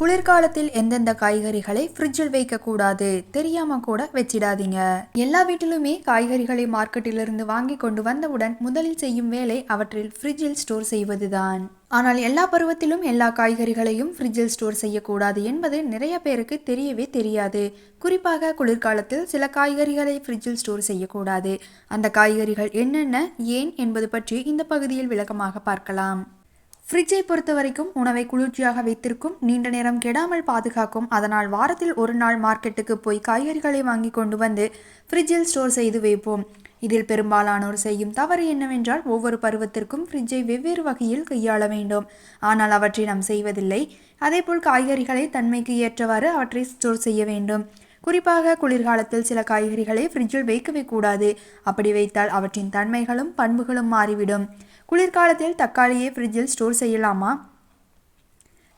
குளிர்காலத்தில் எந்தெந்த காய்கறிகளை ஃப்ரிட்ஜில் வைக்கக்கூடாது தெரியாம கூட வச்சிடாதீங்க. எல்லா வீட்டிலுமே காய்கறிகளை மார்க்கெட்டிலிருந்து வாங்கி கொண்டு வந்தவுடன் முதலில் செய்யும் வேலை அவற்றில் ஃப்ரிட்ஜில் ஸ்டோர் செய்வதுதான். ஆனால் எல்லா பருவத்திலும் எல்லா காய்கறிகளையும் ஃப்ரிட்ஜில் ஸ்டோர் செய்யக்கூடாது என்பது நிறைய பேருக்கு தெரியவே தெரியாது. குறிப்பாக குளிர்காலத்தில் சில காய்கறிகளை ஃப்ரிட்ஜில் ஸ்டோர் செய்யக்கூடாது. அந்த காய்கறிகள் என்னென்ன ஏன் என்பது பற்றி இந்த பகுதியில் விளக்கமாக பார்க்கலாம். ஃப்ரிட்ஜை பொறுத்த வரைக்கும் உணவை குளிர்ச்சியாக வைத்திருக்கும் நீண்ட நேரம் கெடாமல் பாதுகாக்கும் அதனால் வாரத்தில் ஒரு நாள் மார்க்கெட்டுக்கு போய் காய்கறிகளை வாங்கி கொண்டு வந்து ஃப்ரிட்ஜில் ஸ்டோர் செய்து வைப்போம். இதில் பெரும்பாலானோர் செய்யும் தவறு என்னவென்றால் ஒவ்வொரு பருவத்திற்கும் ஃப்ரிட்ஜை வெவ்வேறு வகையில் கையாள வேண்டும். ஆனால் அவற்றை நாம் செய்வதில்லை. அதேபோல் காய்கறிகளை தன்மைக்கு ஏற்றவாறு அவற்றை ஸ்டோர் செய்ய வேண்டும். குறிப்பாக குளிர்காலத்தில் சில காய்கறிகளை ஃப்ரிட்ஜில் வைக்கவே கூடாது. அப்படி வைத்தால் அவற்றின் தன்மைகளும் பண்புகளும் மாறிவிடும். குளிர்காலத்தில் தக்காளியை ஃப்ரிட்ஜில் ஸ்டோர் செய்யலாமா?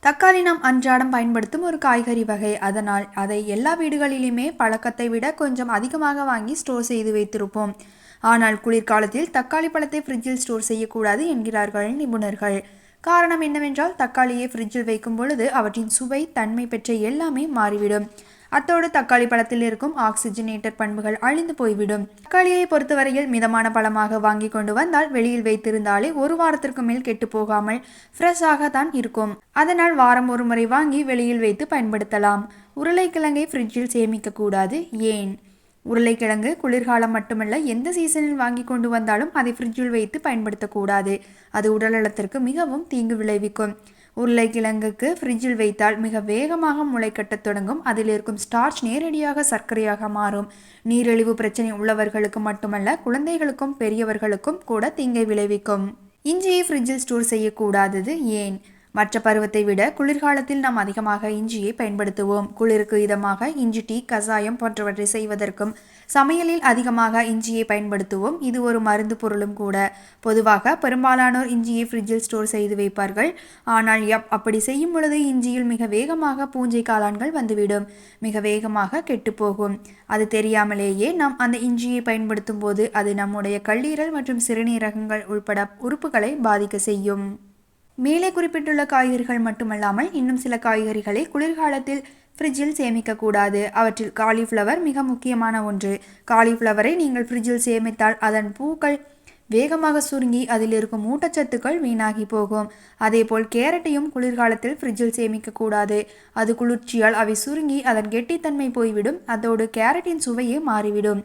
தக்காளி நாம் அன்றாடம் பயன்படுத்தும் ஒரு காய்கறி வகை. அதனால் அதை எல்லா வீடுகளிலுமே பழக்கத்தை விட கொஞ்சம் அதிகமாக வாங்கி ஸ்டோர் செய்து வைத்திருப்போம். ஆனால் குளிர்காலத்தில் தக்காளி பழத்தை ஃப்ரிட்ஜில் ஸ்டோர் செய்யக்கூடாது என்கிறார்கள் நிபுணர்கள். காரணம் என்னவென்றால் தக்காளியை ஃப்ரிட்ஜில் வைக்கும் பொழுது அவற்றின் சுவை தன்மை பெற்ற எல்லாமே மாறிவிடும். அத்தோடு தக்காளி பழத்தில் இருக்கும் ஆக்சிஜனேட்டர் பண்புகள் அழிந்து போய்விடும். தக்காளியை பொறுத்தவரையில் மிதமான பழமாக வாங்கி கொண்டு வந்தால் வெளியில் வைத்திருந்தாலே ஒரு வாரத்திற்கு மேல் கெட்டு போகாமல் ஃப்ரெஷ்ஷாக தான் இருக்கும். அதனால் வாரம் ஒரு முறை வாங்கி வெளியில் வைத்து பயன்படுத்தலாம். உருளைக்கிழங்கை ஃப்ரிட்ஜில் சேமிக்க கூடாது. ஏன்? உருளைக்கிழங்கு குளிர்காலம் மட்டுமல்ல எந்த சீசனில் வாங்கி கொண்டு வந்தாலும் அதை ஃப்ரிட்ஜில் வைத்து பயன்படுத்தக்கூடாது அது உடல்நலத்திற்கு மிகவும் தீங்கு விளைவிக்கும். உருளைக்கிழங்குக்கு ஃப்ரிட்ஜில் வைத்தால் மிக வேகமாக முளைக்கட்டத் தொடங்கும். அதில் இருக்கும் ஸ்டார்ச் நேரடியாக சர்க்கரையாக மாறும். நீரிழிவு பிரச்சனை உள்ளவர்களுக்கு மட்டுமல்ல குழந்தைகளுக்கும் பெரியவர்களுக்கும் கூட தீங்கை விளைவிக்கும். இஞ்சியை ஃப்ரிட்ஜில் ஸ்டோர் செய்யக்கூடாதது ஏன்? மற்ற பருவத்தை விட குளிர்காலத்தில் நாம் அதிகமாக இஞ்சியை பயன்படுத்துவோம். குளிருக்கு இதமாக இஞ்சி டீ கசாயம் போன்றவற்றை செய்வதற்கும் சமையலில் அதிகமாக இஞ்சியை பயன்படுத்துவோம். இது ஒரு மருந்து பொருளும் கூட. பொதுவாக பெரும்பாலானோர் இஞ்சியை ஃப்ரிட்ஜில் ஸ்டோர் செய்து வைப்பார்கள். ஆனால் எப் அப்படி செய்யும் பொழுது இஞ்சியில் மிக வேகமாக பூஞ்சை காளான்கள் வந்துவிடும். மிக வேகமாக கெட்டுப்போகும். அது தெரியாமலேயே நாம் அந்த இஞ்சியை பயன்படுத்தும் போது அது நம்முடைய கல்லீரல் மற்றும் சிறுநீரகங்கள் உள்பட உறுப்புகளை பாதிக்க செய்யும். மேலே குறிப்பிட்டுள்ள காய்கறிகள் மட்டுமல்லாமல் இன்னும் சில காய்கறிகளை குளிர்காலத்தில் ஃப்ரிட்ஜில் சேமிக்கக்கூடாது. அவற்றில் காலிஃப்ளவர் மிக முக்கியமான ஒன்று. காலிஃப்ளவரை நீங்கள் ஃப்ரிட்ஜில் சேமித்தால் அதன் பூக்கள் வேகமாக சுருங்கி அதில் இருக்கும் ஊட்டச்சத்துக்கள் வீணாகி போகும். அதேபோல் கேரட்டையும் குளிர்காலத்தில் ஃப்ரிட்ஜில் சேமிக்கக்கூடாது. அது குளிர்ச்சியால் அவை சுருங்கி அதன் கெட்டித்தன்மை போய்விடும். அதோடு கேரட்டின் சுவையே மாறிவிடும்.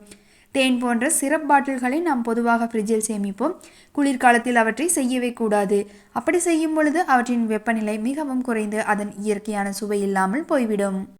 தேன் போன்ற சிரப் பாட்டில்களை நாம் பொதுவாக ஃப்ரிட்ஜில் சேமிப்போம். குளிர்காலத்தில் அவற்றை செய்யவே கூடாது. அப்படி செய்யும் பொழுது அவற்றின் வெப்பநிலை மிகவும் குறைந்து அதன் இயற்கையான சுவை இல்லாமல் போய்விடும்.